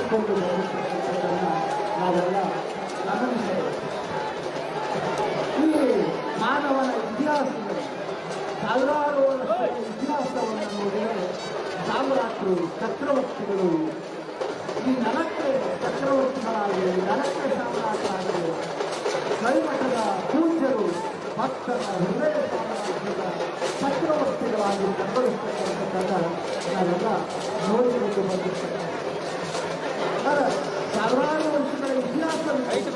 ಮಾಡಿಕೊಂಡು ಗಮನಿಸಬೇಕು ಈ ಮಾನವನ ಇತಿಹಾಸದಲ್ಲಿ ಸಾವಿರಾರು ಇತಿಹಾಸವನ್ನು ನೋಡಿದರೆ ಸಾಮ್ರಾಟರು ಚಕ್ರವರ್ತಿಗಳು ಈ ನನಕ್ಕೆ ಚಕ್ರವರ್ತಿಗಳಾಗಲಿ ನನಕ್ಕೆ ಸಾಮ್ರಾಟ ಆಗಲಿ ಕೈಮಠದ ಪೂಜ್ಯರು ಭಕ್ತರ ಹೃದಯ ಸಾಮ್ರಾಜ್ಯದ ಚಕ್ರವರ್ತಿಗಳಾಗಿ ಕಂಗೊಳಿಸ್ತಕ್ಕಂಥದ್ದನ್ನು ನಾವೆಲ್ಲ ನೋಡಿಕೊಂಡು ಬಂದಿರ್ತಕ್ಕಂಥ ಅದರ ಸಾವಿರಾರು ವರ್ಷಗಳ ಇತಿಹಾಸವನ್ನು ಐಟ್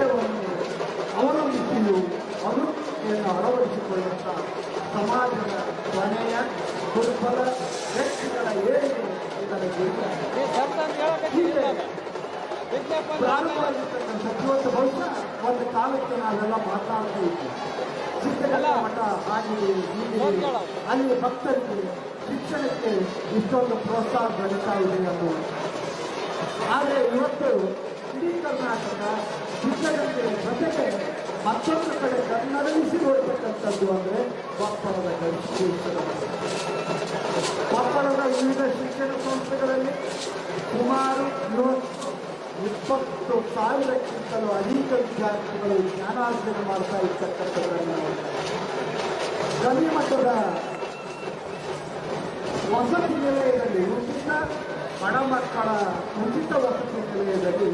ಪಠ್ಯವನ್ನು ಅವಲಂಬಿಸಿಯೂ ಅಭಿವೃದ್ಧಿಯನ್ನು ಅಳವಡಿಸಿಕೊಳ್ಳುತ್ತ ಸಮಾಜದ ಕೊನೆಯ ದುರ್ಬಲ ವ್ಯಕ್ತಿಗಳ ಏಳಿಗೆ ಇದರ ಪ್ರಾರಂಭವಾಗಿರ್ತಕ್ಕಂಥ ಇವತ್ತು ಬಹುಶಃ ಒಂದು ಕಾಲಕ್ಕೆ ನಾವೆಲ್ಲ ಮಾತಾಡ್ತಾ ಇದ್ವಿ ಸಿದ್ಧಗಂಗಾ ಮಠ ಆಗಿದೆ ಹೀಗೆ ಅಲ್ಲಿ ಭಕ್ತರಿಗೆ ಶಿಕ್ಷಣಕ್ಕೆ ಇಷ್ಟೊಂದು ಪ್ರೋತ್ಸಾಹ ಬೆಳೀತಾ ಇದೆ ಅನ್ನೋದು ಆದರೆ ಇವತ್ತು ಇಡೀ ಕರ್ನಾಟಕ ಶಿಕ್ಷಣಕ್ಕೆ ಜೊತೆಗೆ ಮತ್ತೊಂದು ಕಡೆ ಕನ್ನಡವಿಸಿ ನೋಡ್ತಕ್ಕಂಥದ್ದು ಅಂದರೆ ಕೊಪ್ಪಳದ ಶಿಕ್ಷಣ ಕೊಪ್ಪಳದ ವಿವಿಧ ಶಿಕ್ಷಣ ಸಂಸ್ಥೆಗಳಲ್ಲಿ ಸುಮಾರು ಇವತ್ತು ಇಪ್ಪತ್ತು ಸಾವಿರಕ್ಕಿಂತಲೂ ಅಧಿಕ ವಿದ್ಯಾರ್ಥಿಗಳು ಜ್ಞಾನಾರ್ಜನೆ ಮಾಡ್ತಾ ಇರ್ತಕ್ಕಂಥದ್ದನ್ನು ನಾವು ಗವಿ ಮಟ್ಟದ ವಸತಿ ನಿಲಯದಲ್ಲಿ ಉಚಿತ ಬಡ ಮಕ್ಕಳ ಉಚಿತ ವಸತಿ ನಿಲಯದಲ್ಲಿ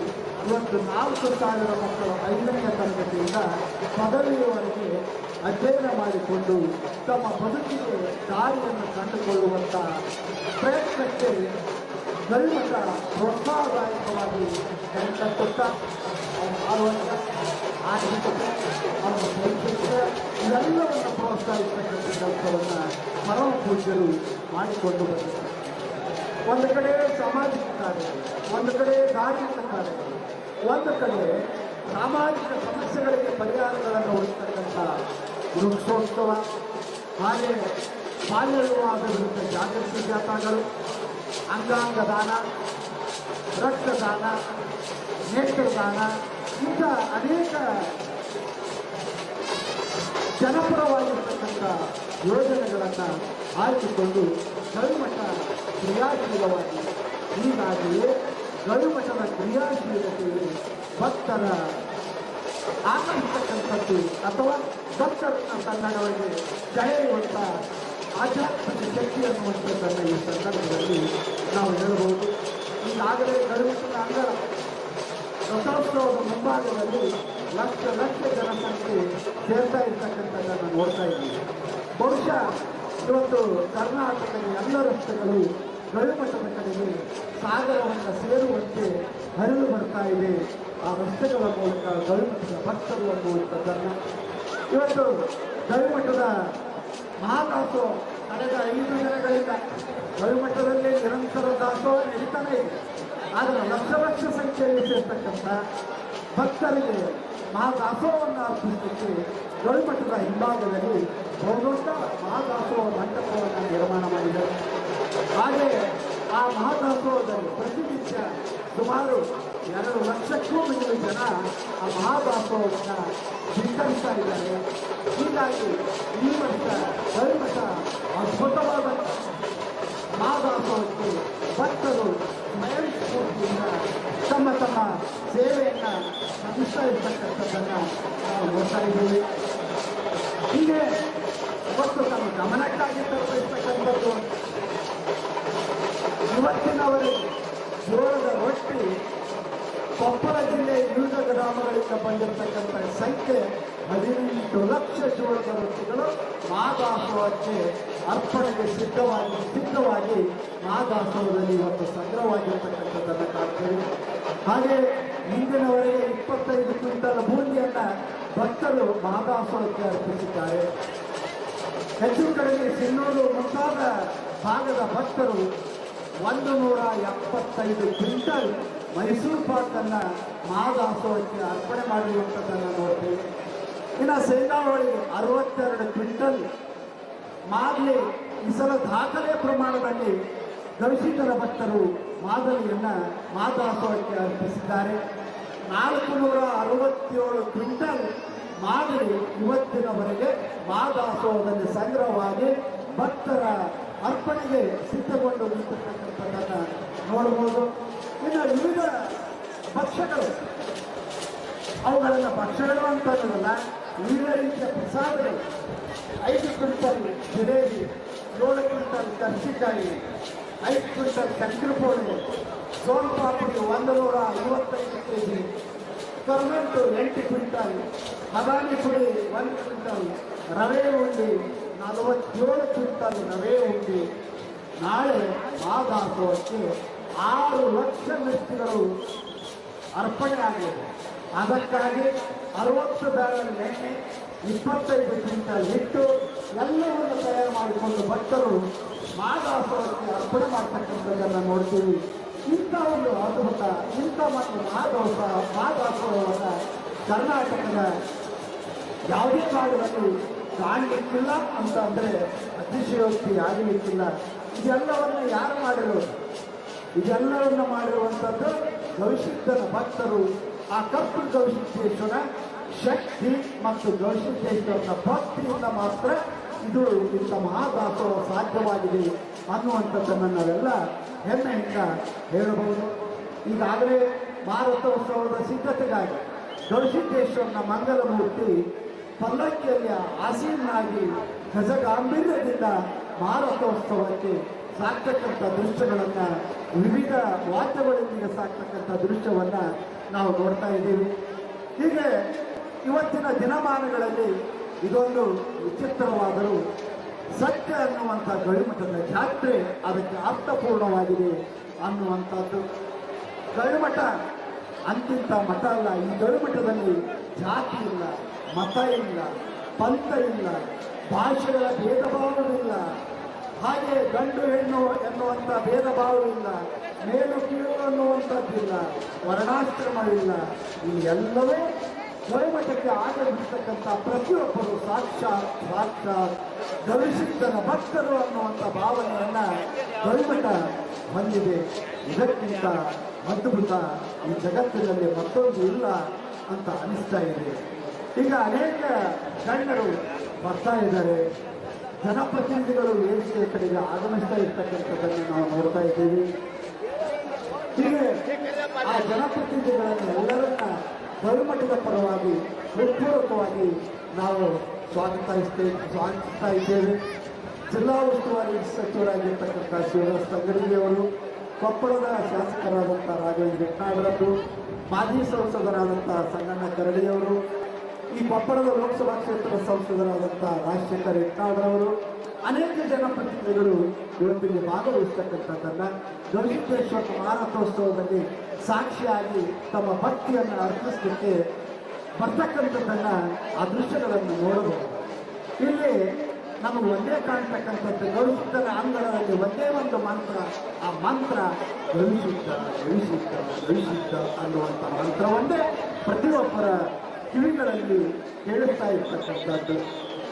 ಇವತ್ತು ನಾಲ್ಕು ಸಾವಿರ ಮಕ್ಕಳು ಐದನೇ ತರಗತಿಯಿಂದ ಪದವಿಯವರೆಗೆ ಅಧ್ಯಯನ ಮಾಡಿಕೊಂಡು ತಮ್ಮ ಬದುಕಿಗೆ ದಾರಿಯನ್ನು ಕಂಡುಕೊಳ್ಳುವಂಥ ಪ್ರಯತ್ನಕ್ಕೆ ಗರಿಮಠ ಪ್ರೋತ್ಸಾಹದಾಯಕವಾಗಿ ಕಟ್ಟುತ್ತಾ ಆಡುವಂಥ ಆರ್ಥಿಕತೆ, ಅವರ ಶೈಕ್ಷಣಿಕ ಇವೆಲ್ಲವನ್ನು ಪ್ರೋತ್ಸಾಹಿಸ್ತಕ್ಕಂಥ ಕೆಲಸವನ್ನು ಪರಮ ಪೂಜ್ಯರು ಮಾಡಿಕೊಂಡು ಬಂದಿದ್ದಾರೆ. ಒಂದು ಕಡೆ ಸಾಮಾಜಿಕ ಕಾರ್ಯಗಳು, ಒಂದು ಕಡೆ ಧಾರ್ಮಿಕ ಕಾರ್ಯಗಳು, ಒಂದು ಕಡೆ ಸಾಮಾಜಿಕ ಸಮಸ್ಯೆಗಳಿಗೆ ಪರಿಹಾರಗಳನ್ನು ಹುಡುಕ್ತಕ್ಕಂಥ ವೃಕ್ಷೋತ್ಸವ, ಹಾಗೆ ಬಾಲ್ಯ ವಿವಾಹದ ವಿರುದ್ಧ ಜಾಗೃತಿ ಜಾಥಾಗಳು ಅಂಗಾಂಗ ದಾನ ರಕ್ತದಾನ, ನೇತ್ರದಾನ, ಇಂಥ ಅನೇಕ ಜನಪರವಾಗಿರ್ತಕ್ಕಂಥ ಯೋಜನೆಗಳನ್ನು ಆಯ್ದುಕೊಂಡು ಗವಿಮಠ ಕ್ರಿಯಾಶೀಲವಾಗಿ ಹೀಗಾಗಿಯೇ ಗಳುಮಠದ ಕ್ರಿಯಾಶೀಲತೆಯು ಭಕ್ತರ ಆಕರ್ಷಿಸತಕ್ಕಂಥದ್ದು ಅಥವಾ ಭಕ್ತರನ್ನ ಕನ್ನಡವಾಗಿ ಸೆಳೆಯುವಂಥ ಆಧ್ಯಾತ್ಮಿಕ ಶಕ್ತಿ ಅನ್ನುವಂಥದ್ದನ್ನು ಈ ಸಂದರ್ಭದಲ್ಲಿ ನಾವು ಹೇಳಬಹುದು. ಈಗಾಗಲೇ ಗರುಮಠದ ಅಂಗರ ರಥೋತ್ಸವದ ಮುಂಭಾಗದಲ್ಲಿ ಲಕ್ಷ ಲಕ್ಷ ಜನಸಂಖ್ಯೆ ಸೇರ್ತಾ ಇರ್ತಕ್ಕಂಥದ್ದನ್ನು ನೋಡ್ತಾ ಇದ್ದೀವಿ ಬಹುಶಃ ಇವತ್ತು ಕರ್ನಾಟಕದ ಎಲ್ಲ ರಸ್ತೆಗಳು ಗವಿಮಠದ ಕಡೆಗೆ ಸಾಗರವನ್ನು ಸೇರುವಂತೆ ಹರಿದು ಬರ್ತಾ ಇದೆ. ಆ ರಸ್ತೆಗಳ ಮೂಲಕ ಗವಿಮಠದ ಭಕ್ತರು ಅನ್ನುವಂಥದ್ದನ್ನು ಇವತ್ತು ಗವಿಮಠದ ಮಹಾದಾಸೋ ಕಳೆದ ಐದು ದಿನಗಳಿಂದ ಗವಿಮಠದಲ್ಲಿ ನಿರಂತರ ದಾಸೋಹ ನಡೀತಾನೆ ಇದೆ. ಆದರೆ ಲಕ್ಷ ಲಕ್ಷ ಸಂಖ್ಯೆಯಲ್ಲಿ ಸೇರ್ತಕ್ಕಂಥ ಭಕ್ತರಿಗೆ ಮಹಾದಾಸೋಹವನ್ನು ಅರ್ಪಿಸಲಿಕ್ಕೆ ಗವಿಮಠದ ಹಿಂಭಾಗದಲ್ಲಿ ಬಹುದೊಡ್ಡ ಮಹಾದಾಸೋಹ ಮಂಟಪವನ್ನು ನಿರ್ಮಾಣ ಮಾಡಿದರು. ಹಾಗೆ ಆ ಮಹಾದಾಸೋಹದಲ್ಲಿ ಪ್ರತಿನಿತ್ಯ ಸುಮಾರು ಎರಡು ಲಕ್ಷಕ್ಕೂ ಮಿಗಿಲು ಜನ ಆ ಮಹಾದಾಸೋಹವನ್ನು ಸ್ವೀಕರಿಸ್ತಾ ಇದ್ದಾರೆ. ಹೀಗಾಗಿ ಈ ವರ್ಷ ಗೋಲ್ಮಠ ಅದ್ಭುತವಾದ ಮಹಾದಾಸೋಹಕ್ಕೆ ಭಕ್ತರು ಸ್ವಯಂ ಸ್ಫೂರ್ತಿಯಿಂದ ತಮ್ಮ ತಮ್ಮ ಸೇವೆಯನ್ನು ಸಲ್ಲಿಸ್ತಾ ಇರ್ತಕ್ಕಂಥದ್ದನ್ನು ನಾವು ನೋಡ್ತಾ ಇದ್ದೀವಿ. ಗಮನಕ್ಕಾಗಿ ತರಬೇಕಂಥದ್ದು ಇವತ್ತಿನವರೆಗೆ ಜೋಳದ ರೊಟ್ಟಿ ಕೊಪ್ಪಳ ಜಿಲ್ಲೆಯ ವಿವಿಧ ಗ್ರಾಮಗಳಿಂದ ಬಂದಿರತಕ್ಕಂಥ ಸಂಖ್ಯೆ ಹದಿನೆಂಟು ಲಕ್ಷ ಜೋಳದ ರೊಟ್ಟಿಗಳು ಮಹಾದಾಸೋಹಕ್ಕೆ ಅರ್ಪಣೆಗೆ ಸಿದ್ಧವಾಗಿ ಸಿದ್ಧವಾಗಿ ಮಹಾದಾಸೋಹದಲ್ಲಿ ಇವತ್ತು ಸಂಗ್ರಹವಾಗಿರ್ತಕ್ಕಂಥದ್ದನ್ನು ಕಾಣ್ತೀವಿ. ಹಾಗೆ ಇಂದಿನವರೆಗೆ ಇಪ್ಪತ್ತೈದು ಕ್ವಿಂಟಲ್ ಬೂಂದಿಯನ್ನ ಭಕ್ತರು ಮಹಾದಾಸೋಹಕ್ಕೆ ಅರ್ಪಿಸಿದ್ದಾರೆ. ಹೆಚ್ಚು ಕಡಿಮೆ ಸಿನ್ನೂರು ಮುಂತಾದ ಭಾಗದ ಭಕ್ತರು ಒಂದು ನೂರ ಎಪ್ಪತ್ತೈದು ಕ್ವಿಂಟಲ್ ಮೈಸೂರು ಪಾಕನ್ನು ಮಹಾದಾಸೋಹಕ್ಕೆ ಅರ್ಪಣೆ ಮಾಡಿರುವಂಥದ್ದನ್ನು ನೋಡ್ತೀವಿ. ಇನ್ನು ಸೇನಾವಳಿ ಅರವತ್ತೆರಡು ಕ್ವಿಂಟಲ್. ಮಾದಲಿ ಈ ಸಲ ದಾಖಲೆ ಪ್ರಮಾಣದಲ್ಲಿ ದರ್ಶಿತರ ಭಕ್ತರು ಮಾದಲಿಯನ್ನು ಮಾದಾಸೋಹಕ್ಕೆ ಅರ್ಪಿಸಿದ್ದಾರೆ. ನಾಲ್ಕು ನೂರ ಅರವತ್ತೇಳು ಕ್ವಿಂಟಲ್ ಮಾದಲಿ ಇವತ್ತಿನವರೆಗೆ ಮಾದಾಸೋಹದಲ್ಲಿ ಸಂಗ್ರಹವಾಗಿ ಭಕ್ತರ ಅರ್ಪಣೆಗೆ ಸಿದ್ಧಗೊಂಡು ನಿಂತಿರ್ತಕ್ಕಂಥದ್ದನ್ನು ನೋಡಬಹುದು. ಇನ್ನು ವಿವಿಧ ಭಕ್ಷ್ಯಗಳು. ಅವುಗಳನ್ನು ಭಕ್ಷ್ಯಗಳು ಅಂತ ಅನ್ನೋದಲ್ಲ, ವಿವಿಧ ರೀತಿಯ ಪ್ರಸಾದಗಳು. ಐದು ಕ್ವಿಂಟಲ್ ಜಿಲೇಬಿ, ಏಳು ಕ್ವಿಂಟಲ್ ಕರ್ಸಿಕಾಯಿ ಐದು ಕ್ವಿಂಟಲ್ ಸಕ್ಕರೆ ಪೋಳಿ ಸೋನ್ ಪಾಪಡಿ ಒಂದು ನೂರ ಐವತ್ತೈದು ಕೆ ಜಿ ಕರ್ಮೆಂಟು ಎಂಟು ಕ್ವಿಂಟಲ್ ಬದಾಮಿ ಪುಡಿ ಒಂದು ಕ್ವಿಂಟಲ್, ರವೆ ಉಂಡಿ ನಲವತ್ತೇಳು ಕ್ವಿಂಟಲ್ ರವೆ ಉಂಡಿ. ನಾಳೆ ಮಾದಾಸೋಹಕ್ಕೆ ಆರು ಲಕ್ಷ ವ್ಯಕ್ತಿಗಳು ಅರ್ಪಣೆ ಆಗಿದೆ. ಅದಕ್ಕಾಗಿ ಅರವತ್ತು ಬ್ಯಾರಲ್ ಎಣ್ಣೆ, ಇಪ್ಪತ್ತೈದು ಕ್ವಿಂಟಲ್ ಹಿಟ್ಟು, ಎಲ್ಲವನ್ನು ತಯಾರು ಮಾಡಿಕೊಂಡು ಭಕ್ತರು ಮಾದಾಸೋಹಕ್ಕೆ ಅರ್ಪಣೆ ಮಾಡ್ತಕ್ಕಂಥದ್ದನ್ನು ನೋಡ್ತೀವಿ. ಇಂಥ ಒಂದು ಅದ್ಭುತ, ಇಂಥ ಮತ್ತು ಮಾದೋಸ ಮಾದಾಸೋಹವನ್ನು ಕರ್ನಾಟಕದ ಯಾವುದೇ ಭಾಗದಲ್ಲಿ ಕಾಣಲಿಕ್ಕಿಲ್ಲ ಅಂತ ಅಂದರೆ ಅತಿಶಯೋಕ್ತಿ ಆಗಲಿಕ್ಕಿಲ್ಲ ಇದೆಲ್ಲವನ್ನು ಯಾರು ಮಾಡಿರೋದು ಇದೆಲ್ಲವನ್ನು ಮಾಡಿರುವಂಥದ್ದು ಗವಿಸಿದ್ಧನ ಭಕ್ತರು. ಆ ಕಪ್ಪು ಗವಿಸಿದ್ದೇಶ್ವರ ಶಕ್ತಿ ಮತ್ತು ಗವಿಸಿದ್ದೇಶ್ವರನ ಭಕ್ತಿಯಿಂದ ಮಾತ್ರ ಇದು ಇಂಥ ಮಹಾದಾಸೋಹ ಸಾಧ್ಯವಾಗಿದೆ ಅನ್ನುವಂಥದ್ದನ್ನು ನಾವೆಲ್ಲ ಹೆಮ್ಮೆಯಿಂದ ಹೇಳಬಹುದು. ಈಗಾಗಲೇ ಭಾರತೋತ್ಸವದ ಸಿದ್ಧತೆಗಾಗಿ ಗವಿಸಿದ್ದೇಶ್ವರನ ಮಂಗಲ ಮೂರ್ತಿ ಪಲ್ಲಕ್ಕಿಯಲ್ಲಿ ಆಸೀನಾಗಿ ಗಜಗಾಂಭೀರ್ಯದಿಂದ ಭಾರತೋತ್ಸವಕ್ಕೆ ಸಾಕ್ತಕ್ಕಂಥ ದೃಶ್ಯಗಳನ್ನು, ವಿವಿಧ ವಾದ್ಯಗಳೊಂದಿಗೆ ಸಾಕ್ತಕ್ಕಂಥ ದೃಶ್ಯವನ್ನ ನಾವು ನೋಡ್ತಾ ಇದ್ದೀವಿ. ಹೀಗೆ ಇವತ್ತಿನ ದಿನಮಾನಗಳಲ್ಲಿ ಇದೊಂದು ವಿಚಿತ್ರವಾದರೂ ಸತ್ಯ ಅನ್ನುವಂಥ ಗವಿಮಠದ ಜಾತ್ರೆ ಅದಕ್ಕೆ ಅರ್ಥಪೂರ್ಣವಾಗಿದೆ ಅನ್ನುವಂಥದ್ದು. ಗವಿಮಠ ಅಂತಿಂತ ಮಠ ಅಲ್ಲ, ಈ ಗವಿಮಠದಲ್ಲಿ ಜಾತಿ ಇಲ್ಲ. ಮತ ಇಲ್ಲ ಪಂಥ ಇಲ್ಲ ಭಾಷೆಗಳ ಭೇದ ಭಾವವಿಲ್ಲ ಹಾಗೆ ಗಂಡು, ಹೆಣ್ಣು ಎನ್ನುವಂಥ ಭೇದ ಭಾವವಿಲ್ಲ ಮೇಲು, ಕೀಳು ಅನ್ನುವಂಥದ್ದಿಲ್ಲ, ವರ್ಣಾಶ್ರಮವಿಲ್ಲ. ಈ ಎಲ್ಲವೂ ಸ್ವಯಂಮಠಕ್ಕೆ ಆಗಮಿಸತಕ್ಕಂಥ ಪ್ರತಿಯೊಬ್ಬರು ಸಾಕ್ಷಾತ್ ಸಾಕ್ಷಾತ್ ಗವಿಸಿದ್ದನ ಭಕ್ತರು ಅನ್ನುವಂಥ ಭಾವನೆಯನ್ನ ಸ್ವಯಂಮಠ ಹೊಂದಿದೆ. ಇದಕ್ಕಿಂತ ಅದ್ಭುತ ಈ ಜಗತ್ತಿನಲ್ಲಿ ಮತ್ತೊಂದು ಇಲ್ಲ ಅಂತ ಅನಿಸ್ತಾ ಇದೆ. ಈಗ ಅನೇಕ ಗಣ್ಯರು ಬರ್ತಾ ಇದ್ದಾರೆ. ಜನಪ್ರತಿನಿಧಿಗಳು ವೇದಿಕೆ ಕಡೆಗೆ ಆಗಮಿಸ್ತಾ ಇರ್ತಕ್ಕಂಥದ್ದನ್ನು ನಾವು ನೋಡ್ತಾ ಇದ್ದೀವಿ. ಹೀಗೆ ಆ ಜನಪ್ರತಿನಿಧಿಗಳನ್ನು ಎಲ್ಲರನ್ನ ಬಹುಮಟ್ಟದ ಪರವಾಗಿ, ಹೃತ್ಪೂರ್ವಕವಾಗಿ ನಾವು ಸ್ವಾಗತಿಸ್ತೇವೆ ಸ್ವಾಗತಿಸ್ತಾ ಇದ್ದೇವೆ. ಜಿಲ್ಲಾ ಉಸ್ತುವಾರಿ ಸಚಿವರಾಗಿರ್ತಕ್ಕಂಥ ಶಿವರಾಜ್ ತಂಗಡಿಯವರು ಕೊಪ್ಪಳದ ಶಾಸಕರಾದಂಥ ರಾಘವೇಂದ್ರ ಯತ್ನಾಳರದ್ದು ಮಾಜಿ ಸಂಸದರಾದಂಥ ಸಂಗಣ್ಣ ಕರಡಿಯವರು ಈ ಕೊಪ್ಪಳದ ಲೋಕಸಭಾ ಕ್ಷೇತ್ರದ ಸಂಸದರಾದಂಥ ರಾಜಶೇಖರ್ ಯತ್ನಾಳರವರು ಅನೇಕ ಜನಪ್ರತಿನಿಧಿಗಳು ಇವತ್ತಿಗೆ ಭಾಗವಹಿಸ್ತಕ್ಕಂಥದ್ದನ್ನ ಗವಿಸಿದ್ದೇಶ್ವರ ಮಾರಾಟೋತ್ಸವದಲ್ಲಿ ಸಾಕ್ಷಿಯಾಗಿ ತಮ್ಮ ಭಕ್ತಿಯನ್ನು ಅರ್ಪಿಸಲಿಕ್ಕೆ ಬರ್ತಕ್ಕಂಥದ್ದನ್ನ ಆ ದೃಶ್ಯಗಳನ್ನು ನೋಡಬಹುದು. ಇಲ್ಲಿ ನಮಗೆ ಒಂದೇ ಕಾಣ್ತಕ್ಕಂಥದ್ದು ಗವಿಸಿದ್ದನ ಅಂಗಳದಲ್ಲಿ ಒಂದೇ ಒಂದು ಮಂತ್ರ, ಆ ಮಂತ್ರ ಗವಿಸಿದ್ದ ಗವಿಸಿದ್ದ ಗವಿಸಿದ್ದ ಅನ್ನುವಂಥ ಮಂತ್ರವನ್ನೇ ಪ್ರತಿಯೊಬ್ಬರ ಕಿವಿಗಳಲ್ಲಿ ಕೇಳುತ್ತಾ ಇರ್ತಕ್ಕಂಥದ್ದು.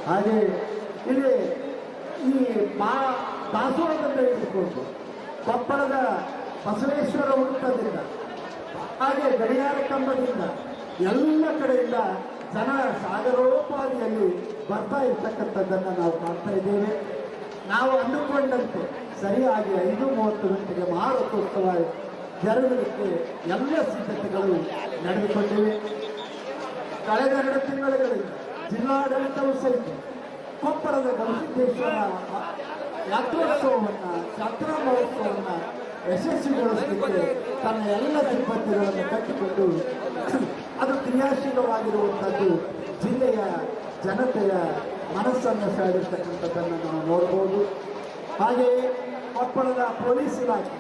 ಹಾಗೆ ಇಲ್ಲಿ ಈ ಮಾ, ದಾಸೋಹದಲ್ಲಿ ಇರಬಹುದು. ಕೊಪ್ಪಳದ ಬಸವೇಶ್ವರ ವೃತ್ತದಿಂದ, ಹಾಗೆ ಗಡಿಯಾರ ಕಂಬದಿಂದ ಎಲ್ಲ ಕಡೆಯಿಂದ ಜನ ಸಾಗರೋಪಾದಿಯಲ್ಲಿ ಬರ್ತಾ ಇರ್ತಕ್ಕಂಥದ್ದನ್ನು ನಾವು ಕಾಣ್ತಾ ಇದ್ದೇವೆ. ನಾವು ಅಂದುಕೊಂಡಂತೆ ಸರಿಯಾಗಿ ಐದು ಮೂವತ್ತು ಗಂಟೆಗೆ ಮಾರುತೋತ್ಸವ ಜರುಗಲಿಕ್ಕೆ ಎಲ್ಲ ಸಿದ್ಧತೆಗಳು ನಡೆದುಕೊಂಡಿವೆ. ಕಳೆದ ಎರಡು ತಿಂಗಳುಗಳಿಂದ ಜಿಲ್ಲಾಡಳಿತವೂ ಸಹಿತ ಕೊಪ್ಪಳದ ಗವಿಸಿದ್ದೇಶ್ವರ ಯಾತ್ರೋತ್ಸವವನ್ನು ಜಾತ್ರಾ ಮಹೋತ್ಸವವನ್ನು ಯಶಸ್ವಿಗೊಳಿಸಲಿಕ್ಕೆ ತನ್ನ ಎಲ್ಲ ಸಿಬ್ಬಂದಿಗಳನ್ನು ಕಟ್ಟಿಕೊಂಡು ಅದು ಕ್ರಿಯಾಶೀಲವಾಗಿರುವಂಥದ್ದು ಜಿಲ್ಲೆಯ ಜನತೆಯ ಮನಸ್ಸನ್ನು ಸೆಳೆದಿರ್ತಕ್ಕಂಥದ್ದನ್ನು ನಾವು ನೋಡಬಹುದು ಹಾಗೆಯೇ ಕೊಪ್ಪಳದ ಪೊಲೀಸ್ ಇಲಾಖೆ,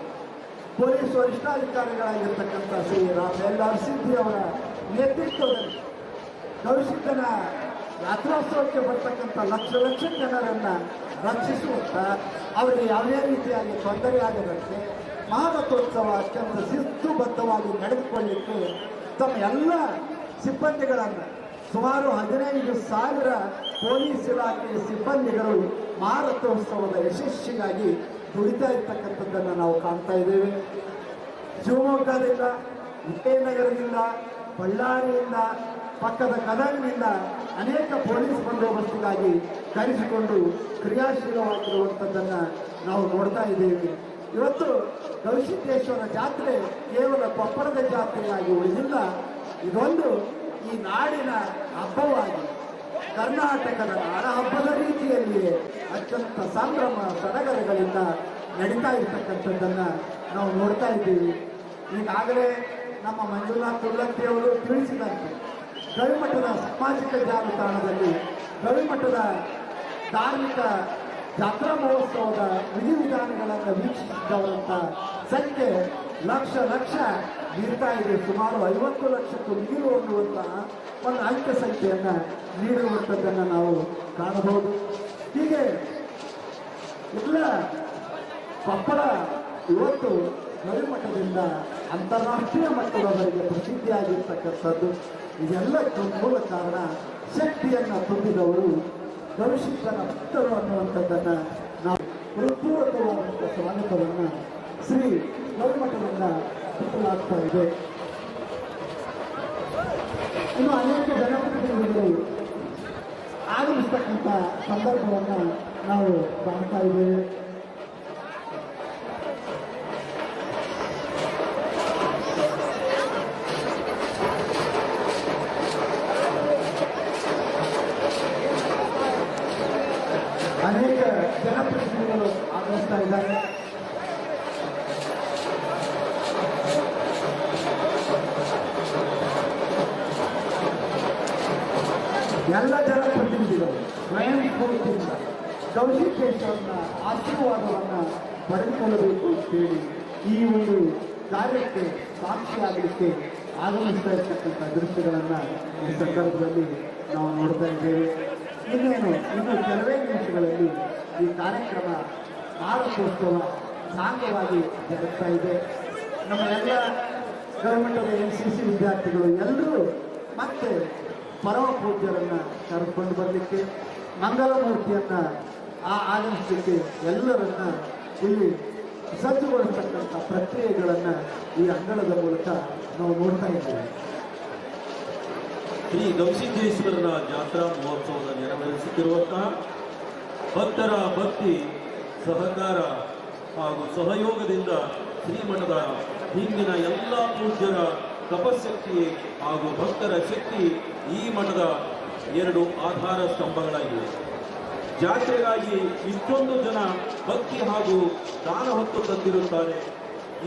ಪೊಲೀಸ್ ವರಿಷ್ಠಾಧಿಕಾರಿಗಳಾಗಿರ್ತಕ್ಕಂಥ ಶ್ರೀ ರಾಮ್ ಎಲ್ ಆರ್ ಸಿದ್ದಿ ಅವರ ನೇತೃತ್ವದಲ್ಲಿ ಭವಿಷ್ಯದ ಯಾತ್ರೋತ್ಸವಕ್ಕೆ ಬರ್ತಕ್ಕಂಥ ಲಕ್ಷ ಲಕ್ಷ ಜನರನ್ನ ರಕ್ಷಿಸುವಂತ ಅವರಿಗೆ ಯಾವುದೇ ರೀತಿಯಾಗಿ ತೊಂದರೆ ಆಗದಂತೆ ಮಹಾರಥೋತ್ಸವ ಅತ್ಯಂತ ಶಿಸ್ತುಬದ್ಧವಾಗಿ ನಡೆದುಕೊಳ್ಳಿಕ್ಕೆ ತಮ್ಮ ಎಲ್ಲ ಸಿಬ್ಬಂದಿಗಳನ್ನು ಸುಮಾರು ಹದಿನೈದು ಸಾವಿರ ಪೊಲೀಸ್ ಇಲಾಖೆಯ ಸಿಬ್ಬಂದಿಗಳು ಮಹಾರಥೋತ್ಸವದ ಯಶಸ್ಸಿಗಾಗಿ ದುಡಿತಾ ಇರ್ತಕ್ಕಂಥದ್ದನ್ನು ನಾವು ಕಾಣ್ತಾ ಇದ್ದೇವೆ. ಶಿವಮೊಗ್ಗದಿಂದ ವಿಜಯನಗರದಿಂದ ಬಳ್ಳಾರಿಯಿಂದ ಪಕ್ಕದ ಗದಗಿನಿಂದ ಅನೇಕ ಪೊಲೀಸ್ ಬಂದೋಬಸ್ತಿಗಾಗಿ ಕರೆಸಿಕೊಂಡು ಕ್ರಿಯಾಶೀಲವಾಗಿರುವಂಥದ್ದನ್ನು ನಾವು ನೋಡ್ತಾ ಇದ್ದೇವೆ. ಇವತ್ತು ಗವಿಸಿದ್ದೇಶ್ವರ ಜಾತ್ರೆ ಕೇವಲ ಕೊಪ್ಪಳದ ಜಾತ್ರೆಯಾಗಿ ಉಳಿದಿಲ್ಲ. ಇದೊಂದು ಈ ನಾಡಿನ ಹಬ್ಬವಾಗಿ ಕರ್ನಾಟಕದ ನಾಡ ಹಬ್ಬದ ರೀತಿಯಲ್ಲಿಯೇ ಅತ್ಯಂತ ಸಂಭ್ರಮ, ಸಡಗರಗಳಿಂದ ನಡೀತಾ ಇರ್ತಕ್ಕಂಥದ್ದನ್ನ ನಾವು ನೋಡ್ತಾ ಇದ್ದೀವಿ. ಈಗಾಗಲೇ ನಮ್ಮ ಮಂಜುನಾಥ್ ತುಲ್ಲತ್ತಿ ಅವರು ತಿಳಿಸಿದಂತೆ ಗವಿಮಠದ ಸಾಮಾಜಿಕ ಜಾಲತಾಣದಲ್ಲಿ ಗವಿಮಠದ ಧಾರ್ಮಿಕ ಜಾತ್ರಾ ಮಹೋತ್ಸವದ ವಿಧಿವಿಧಾನಗಳನ್ನು ವೀಕ್ಷಿಸಿದವರಂತ ಸಂಖ್ಯೆ ಲಕ್ಷ ಲಕ್ಷ ಮೀರ್ತಾ ಇದೆ. ಸುಮಾರು ಐವತ್ತು ಲಕ್ಷಕ್ಕೂ ನೀರು ಅನ್ನುವಂತಹ ಒಂದು ಅಂಕ ಸಂಖ್ಯೆಯನ್ನು ನೀಡುವಂಥದ್ದನ್ನು ನಾವು ಕಾಣಬಹುದು. ಹೀಗೆ ಎಲ್ಲ ಕೊಪ್ಪಳ ಇವತ್ತು ಗವಿಮಠದಿಂದ ಅಂತಾರಾಷ್ಟ್ರೀಯ ಮಟ್ಟದವರೆಗೆ ಪ್ರಸಿದ್ಧಿಯಾಗಿರ್ತಕ್ಕಂಥದ್ದು. ಇದೆಲ್ಲಕ್ಕೂ ಮೂಲ ಕಾರಣ ಶಕ್ತಿಯನ್ನು ತುಂಬಿದವರು ಗವಿಸಿದ್ದನ ಭಕ್ತರು ಅನ್ನುವಂಥದ್ದನ್ನ ನಾವು ಹೃತ್ಪೂರ್ವಕವಾದಂಥ ಸ್ವಾಗತವನ್ನ ಶ್ರೀ ಗವಿಮಠದಿಂದ ಕೊಡಲಾಗ್ತಾ ಇದೆ. ಇನ್ನು ಅನೇಕ ಜನಪ್ರತಿನಿಧಿಗಳು ಆಗಮಿಸ್ತಕ್ಕಂಥ ಸಂದರ್ಭವನ್ನು ನಾವು ಕಾಣ್ತಾ ಇದ್ದೇವೆ. ಕೌಶಿಕೇಶ್ವರನ ಆಶೀರ್ವಾದವನ್ನು ಪಡೆದುಕೊಳ್ಳಬೇಕು ಅಂತೇಳಿ ಈ ಒಂದು ಕಾರ್ಯಕ್ಕೆ ಸಾಕ್ಷಿಯಾಗಲಿಕ್ಕೆ ಆಗಮಿಸ್ತಾ ಇರ್ತಕ್ಕಂಥ ದೃಶ್ಯಗಳನ್ನು ಈ ಸಂದರ್ಭದಲ್ಲಿ ನಾವು ನೋಡ್ತಾ ಇದ್ದೇವೆ. ಇನ್ನೇನು ಇನ್ನು ಕೆಲವೇ ನಿಮಿಷಗಳಲ್ಲಿ ಈ ಕಾರ್ಯಕ್ರಮ ಮಾರಕೋತ್ಸವ ಸಾಂಗವಾಗಿ ಜರುಗ್ತಾ ಇದೆ. ನಮ್ಮ ಎಲ್ಲ ಗೌರ್ಮೆಂಟದ ಎನ್ ಸಿ ಸಿ ವಿದ್ಯಾರ್ಥಿಗಳು ಎಲ್ಲರೂ ಮತ್ತೆ ಪರಮ ಪೂಜ್ಯರನ್ನ ಕರೆದುಕೊಂಡು ಬರಲಿಕ್ಕೆ ಮಂಗಲಮೂರ್ತಿಯನ್ನ ಆ ಆಗಮಿಸಲಿಕ್ಕೆ ಎಲ್ಲರನ್ನ ಇಲ್ಲಿ ಸಜ್ಜುಗೊಳಿಸ್ತಕ್ಕಂಥ ಪ್ರಕ್ರಿಯೆಗಳನ್ನ ಈ ಅಂಗಳದ ಮೂಲಕ ನಾವು ನೋಡ್ತಾ ಇದ್ದೇವೆ. ಶ್ರೀ ಗವಿಸಿದ್ದೇಶ್ವರನ ಜಾತ್ರಾ ಮಹೋತ್ಸವದ ನೆರವೇರಿಸುತ್ತಿರುವಂತಹ ಭಕ್ತರ ಭಕ್ತಿ, ಸಹಕಾರ ಹಾಗೂ ಸಹಯೋಗದಿಂದ ಶ್ರೀಮಠದ ಹಿಂದಿನ ಎಲ್ಲ ಪೂಜ್ಯರ ತಪಶಕ್ತಿ ಹಾಗೂ ಭಕ್ತರ ಶಕ್ತಿ ಈ ಮಠದ ಎರಡು ಆಧಾರ ಸ್ತಂಭಗಳಾಗಿವೆ. ಜಾತ್ರೆಗಾಗಿ ಇಷ್ಟೊಂದು ಜನ ಭಕ್ತಿ ಹಾಗೂ ದಾನ ಹೊತ್ತು ತಂದಿರುತ್ತಾರೆ.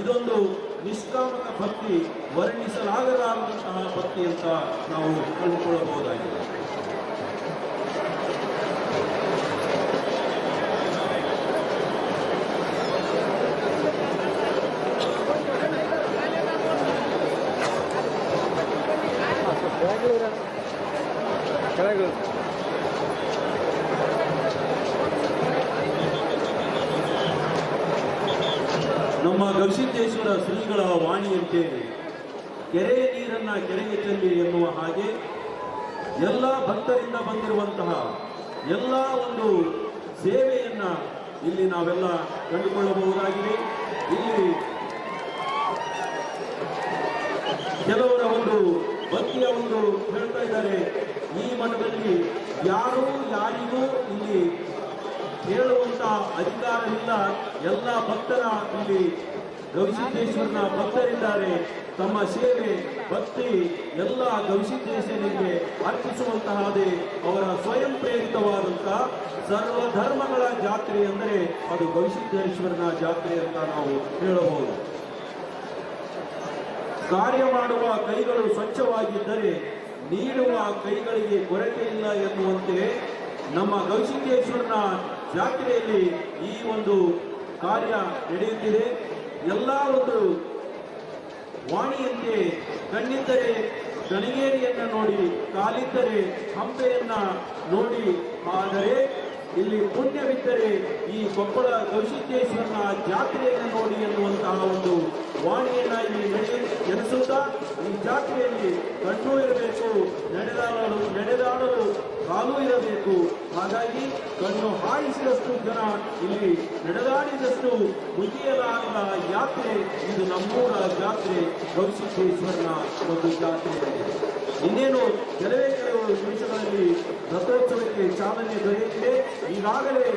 ಇದೊಂದು ನಿಷ್ಕಾಮಕ ಭಕ್ತಿ, ವರ್ಣಿಸಲಾಗಲಾರದಂತಹ ಭಕ್ತಿ ಅಂತ ನಾವು ಕಂಡುಕೊಳ್ಳಬಹುದಾಗಿದೆ. ಕೆಳಗೆ ನಮ್ಮ ಗವಿಸಿದ್ದೇಶ್ವರ ಶ್ರೀಗಳ ವಾಣಿಯಂತೆ ಕೆರೆಯ ನೀರನ್ನ ಕೆರೆಗೆ ಚೆಲ್ಲಿ ಎನ್ನುವ ಹಾಗೆ ಎಲ್ಲ ಭಕ್ತರಿಂದ ಬಂದಿರುವಂತಹ ಎಲ್ಲ ಒಂದು ಸೇವೆಯನ್ನ ಇಲ್ಲಿ ನಾವೆಲ್ಲ ಕಂಡುಕೊಳ್ಳಬಹುದಾಗಿದೆ. ಇಲ್ಲಿ ಕೆಲವರ ಒಂದು ಭಕ್ತಿಯ ಒಂದು ಹೇಳ್ತಾ ಇದ್ದಾರೆ. ಈ ಮಠದಲ್ಲಿ ಯಾರು ಯಾರಿಗೂ ಇಲ್ಲಿ ಹೇಳುವಂತ ಅಧಿಕಾರವಿಲ್ಲ ಎಲ್ಲ ಭಕ್ತರ ಇಲ್ಲಿ ಗವಿಸಿದ್ದೇಶ್ವರನ ಭಕ್ತರಿದ್ದಾರೆ. ತಮ್ಮ ಸೇವೆ, ಭಕ್ತಿ ಎಲ್ಲ ಗವಿಸಿದ್ದೇಶ್ವರನಿಗೆ ಅರ್ಪಿಸುವಂತಹದೇ ಅವರ ಸ್ವಯಂ ಪ್ರೇರಿತವಾದಂತಹ ಸರ್ವ ಧರ್ಮಗಳ ಜಾತ್ರೆ ಎಂದರೆ ಅದು ಗವಿಸಿದ್ದೇಶ್ವರನ ಜಾತ್ರೆ ಅಂತ ನಾವು ಹೇಳಬಹುದು. ಕಾರ್ಯ ಮಾಡುವ ಕೈಗಳು ಸ್ವಚ್ಛವಾಗಿದ್ದರೆ ನೀಡುವ ಕೈಗಳಿಗೆ ಕೊರತೆ ಇಲ್ಲ ಎನ್ನುವಂತೆ ನಮ್ಮ ಗವಿಸಿದ್ದೇಶ್ವರನ ಜಾತ್ರೆಯಲ್ಲಿ ಈ ಒಂದು ಕಾರ್ಯ ನಡೆಯುತ್ತಿದೆ. ಎಲ್ಲ ಒಂದು ವಾಣಿಯಂತೆ ಕಣ್ಣಿದ್ದರೆ ಗಣಿಗೇರಿಯನ್ನ ನೋಡಿ, ಕಾಲಿದ್ದರೆ ಹಂಪೆಯನ್ನ ನೋಡಿ. ಆದರೆ ಇಲ್ಲಿ ಪುಣ್ಯವಿದ್ದರೆ ಈ ಕೊಪ್ಪಳ ಗವಿಸಿದ್ದೇಶ್ವರನ ಜಾತ್ರೆಯನ್ನು ನೋಡಿ ಎನ್ನುವಂತಹ ಒಂದು ವಾಣಿಯನ್ನ ಇಲ್ಲಿ ನಡೆಯ ಎನಿಸುತ್ತಾ ಈ ಜಾತ್ರೆಯಲ್ಲಿ ಕಣ್ಣು ಇರಬೇಕು, ನಡೆದಾಡಲು ನಡೆದಾಡಲು ಕಾಲು ಇರಬೇಕು. ಹಾಗಾಗಿ ಕಣ್ಣು ಹಾಯಿಸಿದಷ್ಟು ಜನ ಇಲ್ಲಿ ನಡೆದಾಡಿದಷ್ಟು ಮುಗಿಯಲಾರದ ಯಾತ್ರೆ ಇದು ನಮ್ಮೂರ ಜಾತ್ರೆ ಗವಿಸಿದ್ದೇಶ್ವರನ ಒಂದು ಜಾತ್ರೆ ಇನ್ನೇನು ಕೆಲವೇ ಕೆಲವು ನಿಮಿಷಗಳಲ್ಲಿ ರಥೋತ್ಸವಕ್ಕೆ ಚಾಲನೆ ದೊರೆಯುತ್ತಿದೆ ಈಗಾಗಲೇ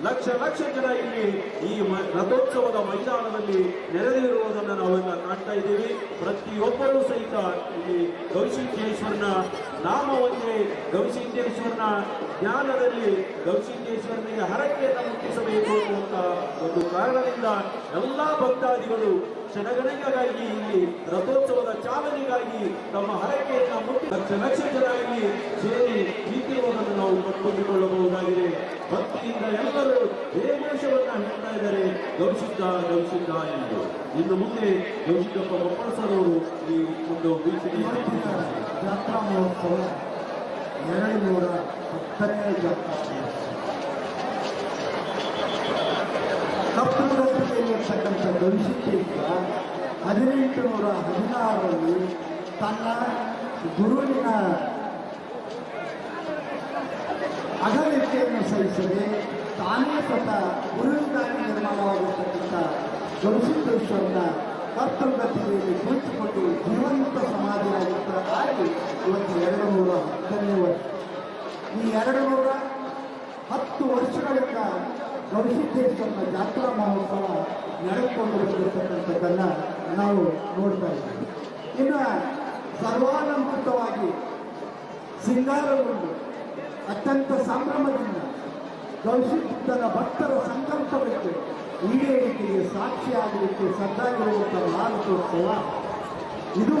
ಲಕ್ಷ ಲಕ್ಷ ಜನ ಇಲ್ಲಿ ಈ ರಥೋತ್ಸವದ ಮೈದಾನದಲ್ಲಿ ನೆರೆದಿರುವುದನ್ನು ನಾವೆಲ್ಲ ಕಾಣ್ತಾ ಇದ್ದೀವಿ. ಪ್ರತಿಯೊಬ್ಬರೂ ಸಹಿತ ಇಲ್ಲಿ ಗವಿಸಿದ್ದೇಶ್ವರನ ನಾಮವನ್ನೇ ಗವಿಸಿದ್ದೇಶ್ವರನ ಜ್ಞಾನದಲ್ಲಿ ಗವಿಸಿದ್ದೇಶ್ವರನಿಗೆ ಹರಕೆಯನ್ನು ಮುಟ್ಟಿಸಬೇಕು ಅನ್ನುವಂತ ಒಂದು ಕಾರಣದಿಂದ ಎಲ್ಲಾ ಭಕ್ತಾದಿಗಳು ಕ್ಷಣಗಣನೆಗಾಗಿ ಇಲ್ಲಿ ರಥೋತ್ಸವದ ಚಾಲನೆಗಾಗಿ ತಮ್ಮ ಹರಕೆಯನ್ನು ಮುಟ್ಟಿ ಲಕ್ಷ ಸೇರಿ ನಿಂತಿರುವುದನ್ನು ನಾವು ಕಂಡುಕೊಳ್ಳಬಹುದಾಗಿದೆ ಭಕ್ತಿಯಿಂದ ಎಲ್ಲರೂ ಜಯಘೋಷವನ್ನ ಹೇಳ್ತಾ ಇದ್ದಾರೆ ಗೌಸಿದ್ದ ಗೌಸಿದ್ದ ಎಂದು. ಇನ್ನು ಮುಂದೆ ಗೌಸಿದ್ದಪ್ಪ ಒಪ್ಪಸರವರು ಈ ಒಂದು ಜಾತ್ರಾ ಮಹೋತ್ಸವ ಎರಡು ನೂರ ಹತ್ತನೇ ಜಾತ್ರಾ ಕಪ್ಪುರಲ್ಲಿರ್ತಕ್ಕಂಥ ಗವಿಸಿದ್ದೇಶ್ವರ ಹದಿನೆಂಟು ನೂರ ಹದಿನಾರರಲ್ಲಿ ತನ್ನ ಗುರುವಿನ ಅಗತ್ಯತೆಯನ್ನು ಸಹಿಸದೆ ತಾನೇ ಸ್ವತಃ ಗುರುವಿಗಾಗಿ ನಿರ್ಮಾಣವಾಗಿರ್ತಕ್ಕಂಥ ಗವಿಸಿದ್ದೇಶ್ವರನ ಕರ್ತವ್ಯತೆಯಲ್ಲಿ ಕುಳಿತುಕೊಂಡು ಜೀವಂತ ಸಮಾಧಿಯಾಗಿದ್ದ ಆಗಿ ಇವತ್ತು ಎರಡು ನೂರ ಹತ್ತನೇ ವರ್ಷ. ಈ ಎರಡು ನೂರ ಹತ್ತು ವರ್ಷಗಳಿಂದ ಗವಿಸಿದ್ದೇಶ್ವರನ ಜಾತ್ರಾ ಮಹೋತ್ಸವ ನಡೆದುಕೊಂಡು ಬಂದಿರತಕ್ಕಂಥದ್ದನ್ನು ನಾವು ನೋಡ್ತಾ ಇದ್ದೀವಿ. ಇನ್ನು ಸರ್ವಾಲಂಕೃತವಾಗಿ ಸಿಂಗಾರಗೊಂಡು ಅತ್ಯಂತ ಸಂಭ್ರಮದಿಂದ ಗೌಸಿಬುದ್ಧನ ಭಕ್ತರ ಸಂಕಲ್ಪಕ್ಕೆ ಈಡೇರಿಕೆಗೆ ಸಾಕ್ಷಿಯಾಗಲಿಕ್ಕೆ ಸಜ್ಜಾಗಿರುವಂತಹ ನಾಲ್ಕು ಇದು